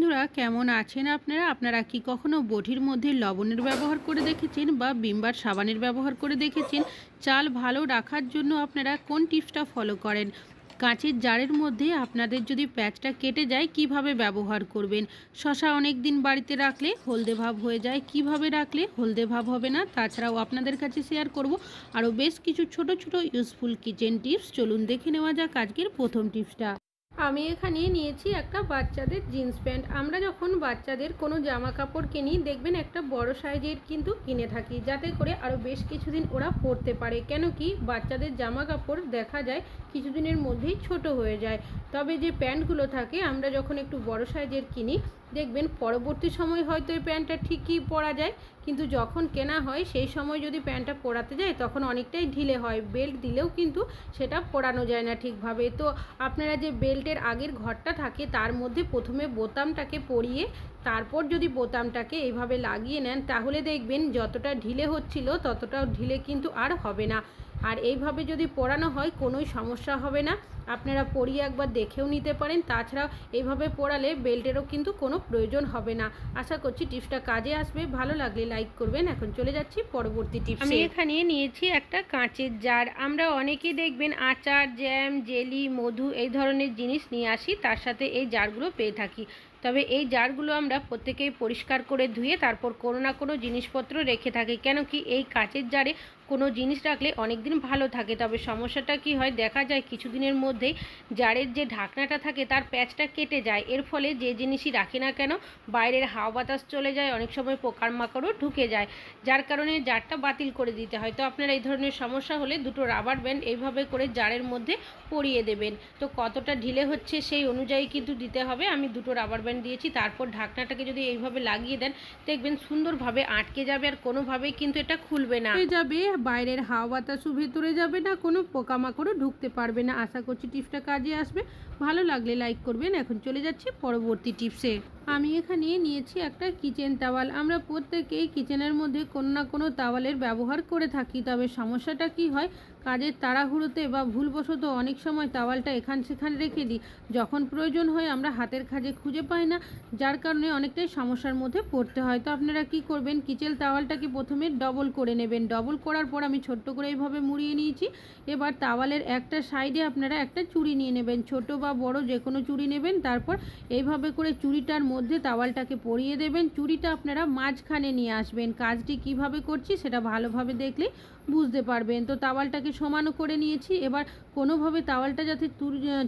বন্ধুরা, কেমন আছেন আপনারা? আপনারা কি কখনো বটির মধ্যে লবণের ব্যবহার করে দেখেছেন বা বিমবার সাবানের ব্যবহার করে দেখেছেন? চাল ভালো রাখার জন্য আপনারা কোন টিপসটা ফলো করেন? কাঁচের জারের মধ্যে আপনাদের যদি প্যাচটা কেটে যায়, কীভাবে ব্যবহার করবেন? শশা অনেক দিন বাড়িতে রাখলে হলদে ভাব হয়ে যায়, কীভাবে রাখলে হলদে ভাব হবে না? তাছাড়াও আপনাদের কাছে শেয়ার করব আরও বেশ কিছু ছোট ছোট ইউজফুল কিচেন টিপস চলুন দেখে নেওয়া যাক আজকের প্রথম টিপসটা আমি এখানে নিয়েছি একটা বাচ্চাদের জিন্স প্যান্ট। আমরা যখন বাচ্চাদের কোনো জামা কাপড় কিনি, দেখবেন একটা বড় সাইজের কিন্তু কিনে থাকি, যাতে করে আরও বেশ কিছুদিন ওরা পরতে পারে। কেন কি বাচ্চাদের জামা কাপড় দেখা যায় কিছুদিনের মধ্যেই ছোট হয়ে যায়। তবে যে প্যান্টগুলো থাকে, আমরা যখন একটু বড় সাইজের কিনি দেখবেন পরবর্তী সময় হয়তো এই প্যান্টটা ঠিকই পরা যায়, কিন্তু যখন কেনা হয় সেই সময় যদি প্যান্টটা পরাতে যায় তখন অনেকটাই ঢিলে হয়, বেল্ট দিলেও কিন্তু সেটা পরানো যায় না ঠিকভাবে। তো আপনারা যে বেল্টের আগের ঘরটা থাকে তার মধ্যে প্রথমে বোতামটাকে পরিয়ে তারপর যদি বোতামটাকে এইভাবে লাগিয়ে নেন তাহলে দেখবেন যতটা ঢিলে হচ্ছিল ততটাও ঢিলে কিন্তু আর হবে না। আর এইভাবে যদি পরানো হয় কোনোই সমস্যা হবে না। আপনারা পরিয়ে একবার দেখেও নিতে পারেন। তাছাড়াও এইভাবে পড়ালে বেল্টেরও কিন্তু কোনো প্রয়োজন হবে না। আশা করছি টিপসটা কাজে আসবে। ভালো লাগলে লাইক করবেন। এখন চলে যাচ্ছি পরবর্তী টিপস। আমি এখানে নিয়েছি একটা কাঁচের জার। আমরা অনেকেই দেখবেন আচার, জ্যাম, জেলি, মধু এই ধরনের জিনিস নিয়ে আসি। তার সাথে এই জারগুলো পেয়ে থাকি। তবে এই জারগুলো আমরা প্রত্যেকেই পরিষ্কার করে ধুয়ে তারপর কোনো না কোনো জিনিসপত্র রেখে থাকি। কেন কি এই কাঁচের জারে কোনো জিনিস রাখলে অনেক দিন ভালো থাকে। তবে সমস্যাটা কি হয়? দেখা যায় কিছুদিনের মধ্যেই জারের যে ঢাকনাটা থাকে তার প্যাচটা কেটে যায়। এর ফলে যে জিনিসই রাখি না কেন বাইরের হাওয়া বাতাস চলে যায়, অনেক সময় পোকার মাকড়ও ঢুকে যায়। যার কারণে জারটা বাতিল করে দিতে হয়। তো আপনার এই ধরনের সমস্যা হলে দুটো রাবার ব্যান্ড এইভাবে করে জারের মধ্যে পরিয়ে দেবেন। তো কতটা ঢিলে হচ্ছে সেই অনুযায়ী কিন্তু দিতে হবে। আমি দুটো রাবার ব্যান্ড দিয়েছি। তারপর ঢাকনাটাকে যদি এইভাবে লাগিয়ে দেন, দেখবেন সুন্দরভাবে আটকে যাবে আর কোনোভাবেই কিন্তু এটা খুলবে না। যাবে, বাইরের হাওয়া বাতাসও ভেতরে যাবে না, কোনো পোকামাকড়ও ঢুকতে পারবে না। আশা করছি টিপসটা কাজে আসবে। ভালো লাগলে লাইক করবেন। এখন চলে যাচ্ছি পরবর্তী টিপসে। আমি এখানে নিয়েছি একটা কিচেন তাওয়াল আমরা প্রত্যেকেই কিচেনের মধ্যে কোনো না কোনো তাওয়ালের ব্যবহার করে থাকি। তবে সমস্যাটা কি হয়? কাজের তাড়াহুড়োতে বা ভুলবশত অনেক সময় তাওয়ালটা এখান সেখানে রেখে দিই। যখন প্রয়োজন হয় আমরা হাতের কাজে খুঁজে পাই না, যার কারণে অনেকটাই সমস্যার মধ্যে পড়তে হয়। তো আপনারা কি করবেন? কিচেল তাওয়ালটাকে প্রথমে ডবল করে নেবেন। ডবল করার পর আমি ছোট্ট করে এইভাবে মুড়িয়ে নিয়েছি। এবার তাওয়ালের একটা সাইডে আপনারা একটা চুড়ি নিয়ে নেবেন। ছোট বা বড় যে কোনো চুড়ি নেবেন। তারপর এইভাবে করে চুড়িটার মধ্যে তাওয়ালটাকে পরিয়ে দেবেন। চুড়িটা আপনারা মাঝখানে নিয়ে আসবেন। কাজটি কীভাবে করছি সেটা ভালোভাবে দেখলে বুঝতে পারবেন। তো তাওয়ালটাকে সমানও করে নিয়েছি। এবার কোনোভাবে তাওয়ালটা যাতে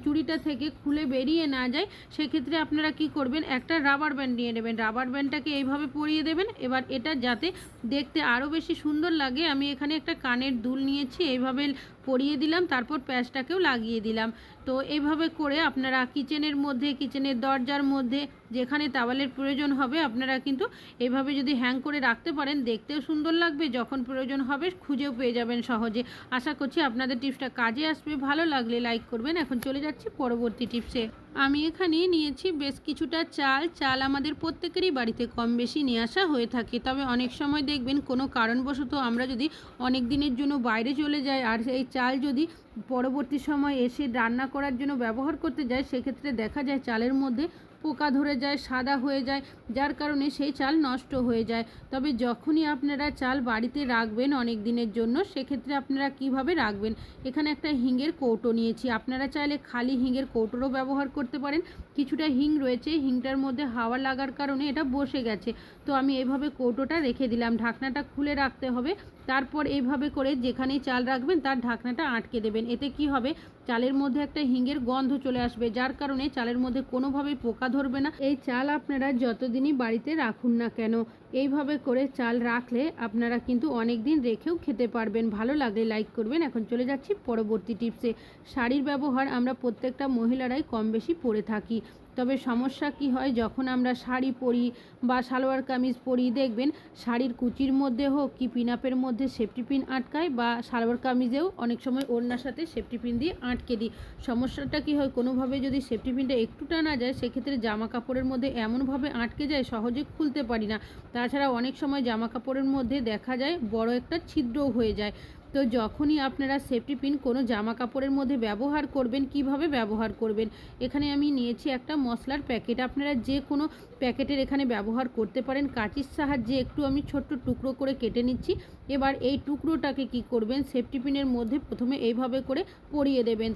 চুড়িটা থেকে খুলে বেরিয়ে না যায়, সেক্ষেত্রে আপনারা কি করবেন, একটা রাবার ব্যান্ড নিয়ে নেবেন। রাবার ব্যান্ডটাকে এইভাবে পরিয়ে দেবেন। এবার এটা যাতে দেখতে আরও বেশি সুন্দর লাগে। আমি এখানে একটা কানের দুল নিয়েছি। এইভাবে পরিয়ে দিলাম, তারপর প্যাঁচটাকেও লাগিয়ে দিলাম। তো এইভাবে করে আপনারা কিচেনের মধ্যে, কিচেনের দরজার মধ্যে যেখানে তাওয়ালের প্রয়োজন হবে, আপনারা কিন্তু এভাবে যদি হ্যাং করে রাখতে পারেন, দেখতেও সুন্দর লাগবে, যখন প্রয়োজন হবে খুঁজেও পেয়ে যাবেন সহজে। আশা করছি আপনাদের টিপসটা কাজে আসবে। ভালো লাগলে লাইক করবেন। এখন চলে যাচ্ছি পরবর্তী টিপসে। আমি এখানে নিয়েছি বেশ কিছুটা চাল। চাল আমাদের প্রত্যেকেরই বাড়িতে কম বেশি নিয়ে আসা হয়ে থাকে। তবে অনেক সময় দেখবেন কোনো কারণবশত আমরা যদি অনেক দিনের জন্য বাইরে চলে যাই আর এই চাল যদি পরবর্তী সময় এসে রান্না করার জন্য ব্যবহার করতে যায় সেক্ষেত্রে দেখা যায় চালের মধ্যে পোকা ধরে যায়, সাদা হয়ে যায়, যার কারণে সেই চাল নষ্ট হয়ে যায়। তবে যখনই আপনারা চাল বাড়িতে রাখবেন অনেক দিনের জন্য, সেক্ষেত্রে আপনারা কীভাবে রাখবেন? এখানে একটা হিঙের কৌটো নিয়েছি। আপনারা চাইলে খালি হিঙের কৌটোরও ব্যবহার করতে পারেন। কিছুটা হিং রয়েছে, হিংটার মধ্যে হাওয়া লাগার কারণে এটা বসে গেছে। তো আমি এভাবে কৌটোটা রেখে দিলাম, ঢাকনাটা খুলে রাখতে হবে। তারপর এইভাবে করে যেখানেই চাল রাখবেন তার ঢাকনাটা আটকে দেবেন। এতে কি হবে? চালের মধ্যে একটা হিঙের গন্ধ চলে আসবে, যার কারণে চালের মধ্যে কোনোভাবেই পোকা ধরবে না। এই চাল আপনারা যতদিনই বাড়িতে রাখুন না কেন, এইভাবে করে চাল রাখলে আপনারা কিন্তু অনেক দিন রেখেও খেতে পারবেন। ভালো লাগলে লাইক করবেন। এখন চলে যাচ্ছি পরবর্তী টিপসে। শাড়ির ব্যবহার আমরা প্রত্যেকটা মহিলারাই কম বেশি পরে থাকি। তবে সমস্যা কি হয়, যখন আমরা শাড়ি পরি বা সালোয়ার কামিজ পরি, দেখবেন শাড়ির কুচির মধ্যে হোক কি পিন আপের মধ্যে সেফটি পিন আটকায় বা সালোয়ার কামিজেও অনেক সময় ওড়নার সাথে সেফটি পিন দিয়ে আটকে দিই। সমস্যাটা কি হয়, কোনোভাবে যদি সেফটি পিনটা একটু টানা যায়, সেক্ষেত্রে জামা কাপড়ের মধ্যে এমনভাবে আটকে যায়, সহজে খুলতে পারি না। তাছাড়া অনেক সময় জামা কাপড়ের মধ্যে দেখা যায় বড় একটা ছিদ্রও হয়ে যায়। তো যখনই আপনারা সেফটি পিন কোনো জামা কাপড়ের মধ্যে ব্যবহার করবেন, কীভাবে ব্যবহার করবেন, এখানে আমি নিয়েছি একটা মশলার প্যাকেট আপনারা যে কোনো প্যাকেটের এখানে ব্যবহার করতে পারেন। কাঁচির সাহায্যে একটু আমি ছোট্ট টুকরো করে কেটে নিচ্ছি। এবার এই টুকরোটাকে কি করবেন সেফটি পিনের মধ্যে প্রথমে এইভাবে করে পরিয়ে দেবেন।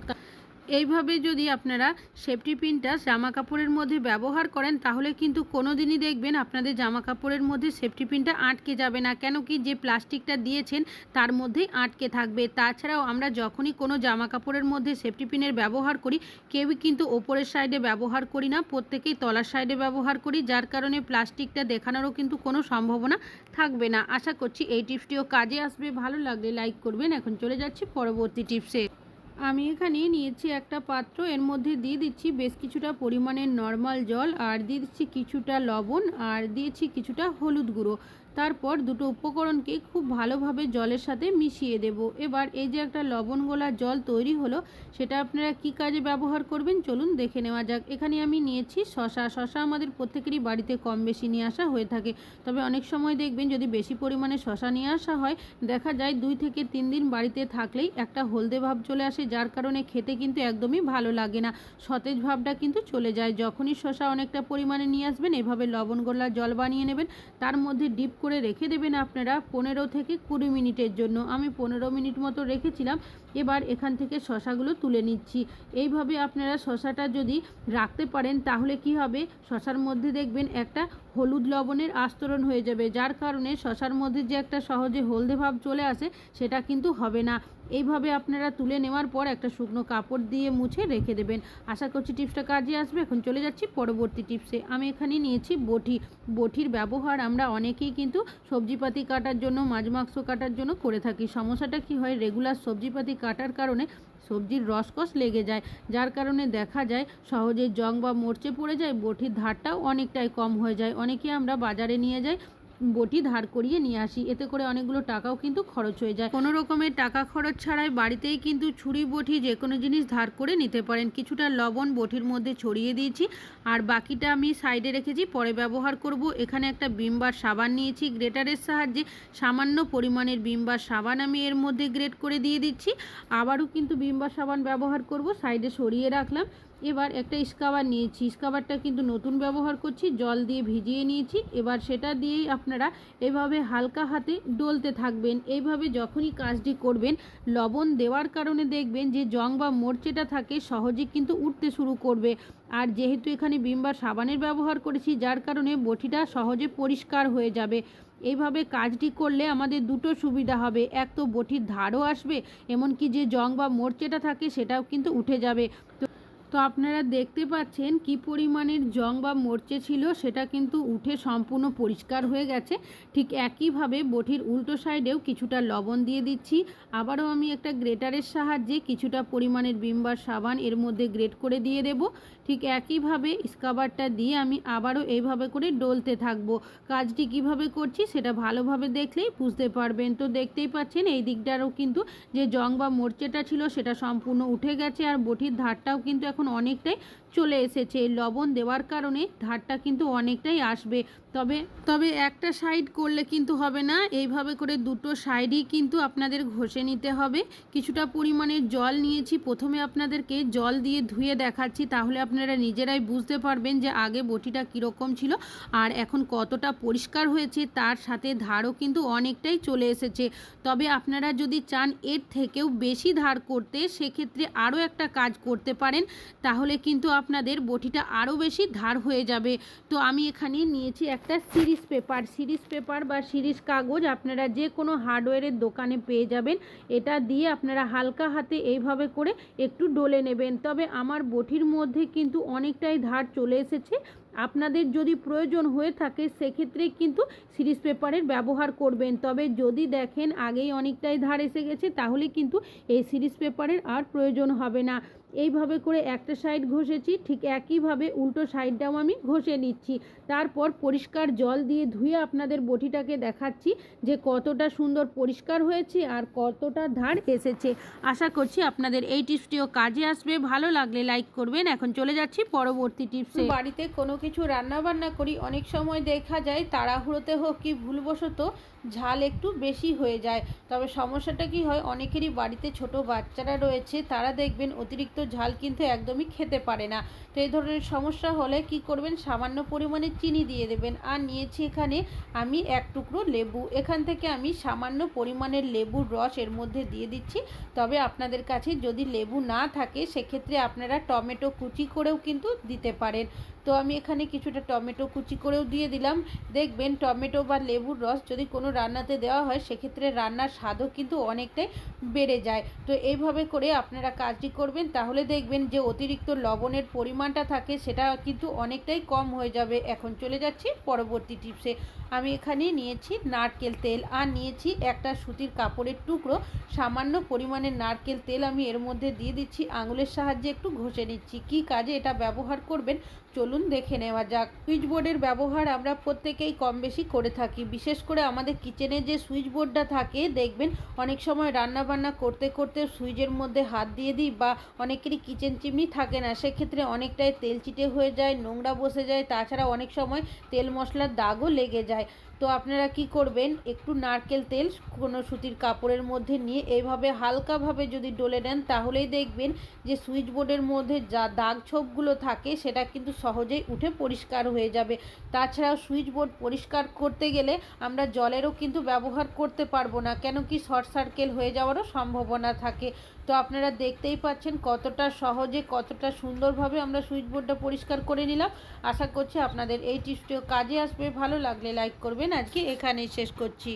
এইভাবে যদি আপনারা সেফটি পিনটা জামা কাপড়ের মধ্যে ব্যবহার করেন, তাহলে কিন্তু কোনো দিনই দেখবেন আপনাদের জামা কাপড়ের মধ্যে সেফটি পিনটা আটকে যাবে না। কেন কি যে প্লাস্টিকটা দিয়েছেন, তার মধ্যেই আটকে থাকবে। তাছাড়াও আমরা যখনই কোনো জামা কাপড়ের মধ্যে সেফটি পিনের ব্যবহার করি, কেউই কিন্তু ওপরের সাইডে ব্যবহার করি না, প্রত্যেকেই তলার সাইডে ব্যবহার করি, যার কারণে প্লাস্টিকটা দেখানোরও কিন্তু কোনো সম্ভাবনা থাকবে না। আশা করছি এই টিপসটিও কাজে আসবে। ভালো লাগলে লাইক করবেন। এখন চলে যাচ্ছি পরবর্তী টিপসে আমি এখানে নিয়েছি একটা পাত্র, এর মধ্যে দিয়ে দিচ্ছি বেশ কিছুটা পরিমাণের নর্মাল জল, আর দিয়ে দিচ্ছি কিছুটা লবণ, আর দিয়েছি কিছুটা হলুদ গুঁড়ো। তারপর দুটো উপকরণকে খুব ভালোভাবে জলের সাথে মিশিয়ে দেব। এবার এই যে একটা লবণ গোলা জল তৈরি হলো, সেটা আপনারা কি কাজে ব্যবহার করবেন চলুন দেখে নেওয়া যাক। এখানে আমি নিয়েছি শশা। শশা আমাদের প্রত্যেকেরই বাড়িতে কম বেশি নিয়ে আসা হয়ে থাকে। তবে অনেক সময় দেখবেন যদি বেশি পরিমাণে শশা নিয়ে আসা হয়, দেখা যায় দুই থেকে তিন দিন বাড়িতে থাকলেই একটা হলদে ভাব চলে আসে। যার কারণে খেতে কিন্তু একদমই ভালো লাগে না। সতেজ ভাবটা কিন্তু চলে যায়। যখনই শশা অনেকটা পরিমাণে নিয়ে আসবেন, এভাবে লবণ গোলা জল বানিয়ে নেবেন। তার মধ্যে ডিপ করে রেখে দেবেন আপনারা পনেরো থেকে কুড়ি মিনিটের জন্য। আমি পনেরো মিনিট মতো রেখেছিলাম। এবার এখান থেকে শশাগুলো তুলে নিচ্ছি। এইভাবে আপনারা শশাটা যদি রাখতে পারেন, তাহলে কি হবে? শশার মধ্যে দেখবেন একটা হলুদ লবণের আস্তরণ হয়ে যাবে, যার কারণে শশার মধ্যে যে একটা সহজে হলদে ভাব চলে আসে, সেটা কিন্তু হবে না। এইভাবে আপনারা তুলে নেওয়ার পর একটা শুকনো কাপড় দিয়ে মুছে রেখে দেবেন। আশা করছি টিপসটা কাজে আসবে। এখন চলে যাচ্ছি পরবর্তী টিপসে। আমি এখানে নিয়েছি বটি। বটির ব্যবহার আমরা অনেকেই কিন্তু সবজিপাতি কাটার জন্য, মাছ মাংস কাটার জন্য করে থাকি। সমস্যাটা কি হয়? রেগুলার সবজিপাতি কাটার কারণে সবজির রসকস লেগে যায়। যার কারণে দেখা যায় সহজে জং বা মরচে পড়ে যায়, বটির ধারটাও অনেকটাই কম হয়ে যায়। অনেকে আমরা বাজারে নিয়ে যাই বটি ধার করিয়ে নিয়ে আসি। এতে করে অনেকগুলো টাকাও কিন্তু খরচ হয়ে যায়। কোনো রকমের টাকা খরচ ছাড়াই বাড়িতেই কিন্তু ছুরি বটি যে কোনো জিনিস ধার করে নিতে পারেন। কিছুটা লবণ বটির মধ্যে ছড়িয়ে দিয়েছি। আর বাকিটা আমি সাইডে রেখেছি। পরে ব্যবহার করব। এখানে একটা বিমবার সাবান নিয়েছি গ্রেটারের সাহায্যে। সামান্য পরিমাণের বিমবার সাবান আমি এর মধ্যে গ্রেট করে দিয়ে দিচ্ছি। আবারও কিন্তু বিমবার সাবান ব্যবহার করব। সাইডে সরিয়ে রাখলাম। এবার একটা স্কাবার নিয়েছি। স্কাবারটা কিন্তু নতুন ব্যবহার করছি, জল দিয়ে ভিজিয়ে নিয়েছি। এবার সেটা দিয়েই আপনারা এভাবে হালকা হাতে ডলতে থাকবেন। এইভাবে যখনই কাজটি করবেন, লবণ দেওয়ার কারণে দেখবেন যে জং বা মোর্চেটা থাকে, সহজে কিন্তু উঠতে শুরু করবে। আর যেহেতু এখানে বিমবার সাবানের ব্যবহার করেছি, যার কারণে বটিটা সহজে পরিষ্কার হয়ে যাবে। এইভাবে কাজটি করলে আমাদের দুটো সুবিধা হবে। এক তো বটির ধারও আসবে, এমনকি যে জং বা মোর্চেটা থাকে, সেটাও কিন্তু উঠে যাবে। তো তো আপনারা দেখতে পাচ্ছেন কি পরিমাণের জং বা মরচে ছিল, সেটা কিন্তু উঠে সম্পূর্ণ পরিষ্কার হয়ে গেছে। ঠিক একইভাবে বটির উল্টো সাইডেও কিছুটা লবণ দিয়ে দিচ্ছি। আবারও আমি একটা গ্রেটারের সাহায্যে কিছুটা পরিমাণের বিমবার সাবান এর মধ্যে গ্রেট করে দিয়ে দেব। ঠিক একইভাবে স্কাবারটা দিয়ে আমি আবারও এইভাবে করে ডলতে থাকব। কাজটি কীভাবে করছি সেটা ভালোভাবে দেখলেই বুঝতে পারবেন। তো দেখতেই পাচ্ছেন এই দিকটারও কিন্তু যে জং বা মোর্চেটা ছিল, সেটা সম্পূর্ণ উঠে গেছে আর বটির ধারটাও কিন্তু এখন অনেকটাই চলে এসেছে। লবণ দেওয়ার কারণে ধারটা কিন্তু অনেকটাই আসবে। তবে তবে একটা সাইড করলে কিন্তু হবে না। এইভাবে করে দুটো সাইডই কিন্তু আপনাদের ঘষে নিতে হবে। কিছুটা পরিমাণে জল নিয়েছি। প্রথমে আপনাদেরকে জল দিয়ে ধুয়ে দেখাচ্ছি। তাহলে আপনারা নিজেরাই বুঝতে পারবেন যে আগে বটিটা কীরকম ছিল আর এখন কতটা পরিষ্কার হয়েছে। তার সাথে ধারও কিন্তু অনেকটাই চলে এসেছে। তবে আপনারা যদি চান এর থেকেও বেশি ধার করতে, সেক্ষেত্রে আরও একটা কাজ করতে পারেন। তাহলে কিন্তু আপনাদের বটিটা আরও বেশি ধার হয়ে যাবে। তো আমি এখানে নিয়েছি একটা সিরিজ পেপার। সিরিজ পেপার বা সিরিজ কাগজ আপনারা যে কোনো হার্ডওয়্যারের দোকানে পেয়ে যাবেন। এটা দিয়ে আপনারা হালকা হাতে এইভাবে করে একটু ডলে নেবেন। তবে আমার বটির মধ্যে কিন্তু অনেকটাই ধার চলে এসেছে। আপনাদের যদি প্রয়োজন হয়ে থাকে, সেক্ষেত্রে কিন্তু সিরিজ পেপারের ব্যবহার করবেন। তবে যদি দেখেন আগেই অনেকটাই ধার এসে গেছে, তাহলে কিন্তু এই সিরিজ পেপারের আর প্রয়োজন হবে না। এইভাবে করে একটা সাইড ঘষেছি, ঠিক একইভাবে উল্টো সাইডটাও আমি ঘষে নিচ্ছি। তারপর পরিষ্কার জল দিয়ে ধুয়ে আপনাদের বটিটাকে দেখাচ্ছি যে কতটা সুন্দর পরিষ্কার হয়েছে আর কতটা ধার এসেছে। আশা করছি আপনাদের এই টিপসটিও কাজে আসবে। ভালো লাগলে লাইক করবেন। এখন চলে যাচ্ছি পরবর্তী টিপসে। বাড়িতে কোনো কিছু রান্না বান্না করি, অনেক সময় দেখা যায় তাড়াহুড়োতে হোক কি ভুলবশত ঝাল একটু বেশি হয়ে যায়। তবে সমস্যাটা কি হয়, অনেকেরই বাড়িতে ছোট বাচ্চারা রয়েছে, তারা দেখবেন অতিরিক্ত ঝাল কিন্তু একদমই খেতে পারে না। তো এই ধরনের সমস্যা হলে কি করবেন? সামান্য পরিমাণে চিনি দিয়ে দেবেন। আর নিয়েছি এখানে আমি এক টুকরো লেবু। এখান থেকে আমি সামান্য পরিমাণের লেবুর রস এর মধ্যে দিয়ে দিচ্ছি। তবে আপনাদের কাছে যদি লেবু না থাকে, সেক্ষেত্রে আপনারা টমেটো কুচি করেও কিন্তু দিতে পারেন। তো আমি এখানে কিছুটা টমেটো কুচি করেও দিয়ে দিলাম। দেখবেন টমেটো বা লেবুর রস যদি কোনো রান্নাতে দেওয়া হয়, সেক্ষেত্রে রান্নার স্বাদও কিন্তু অনেকটাই বেড়ে যায়। তো এইভাবে করে আপনারা কাজটি করবেন, তাহলে দেখবেন যে অতিরিক্ত লবণের পরিমাণটা থাকে, সেটা কিন্তু অনেকটাই কম হয়ে যাবে। এখন চলে যাচ্ছি পরবর্তী টিপসে। আমি এখানে নিয়েছি নারকেল তেল, আর নিয়েছি একটা সুতির কাপড়ের টুকরো। সামান্য পরিমাণের নারকেল তেল আমি এর মধ্যে দিয়ে দিচ্ছি। আঙুলের সাহায্যে একটু ঘষে নিচ্ছি। কী কাজে এটা ব্যবহার করবেন? চলুন দেখে নেওয়া যাক। সুইচ বোর্ডের ব্যবহার আমরা প্রত্যেকেই কম বেশি করে থাকি। বিশেষ করে আমাদের কিচেনে যে সুইচ বোর্ডটা থাকে, দেখবেন অনেক সময় রান্না বান্না করতে করতে সুইচের মধ্যে হাত দিয়ে দিই বা অনেকেরই কিচেন চিমনি থাকে না, সেক্ষেত্রে অনেকটাই তেল চিটে হয়ে যায়, নোংরা বসে যায়। তাছাড়া অনেক সময় তেল মশলার দাগও লেগে যায়। তো আপনারা কি করবেন? একটু নারকেল তেল, কোনো সুতির কাপড়ের মধ্যে নিয়ে এইভাবে হালকাভাবে যদি ডলে নেন, তাহলেই দেখবেন যে সুইচ বোর্ডের মধ্যে যা দাগ ছোপগুলো থাকে, সেটা কিন্তু সহজেই উঠে পরিষ্কার হয়ে যাবে। তাছাড়াও সুইচ বোর্ড পরিষ্কার করতে গেলে আমরা জলেরও কিন্তু ব্যবহার করতে পারব না, কেন কি শর্ট সার্কেল হয়ে যাওয়ারও সম্ভাবনা থাকে। তো আপনারা দেখতেই পাচ্ছেন কতটা সহজে, কতটা সুন্দরভাবে আমরা সুইচ বোর্ডটা পরিষ্কার করে নিলাম। আশা করছি আপনাদের এই টিপসটিও কাজে আসবে। ভালো লাগলে লাইক করবেন আজকে এখানেই শেষ করছি।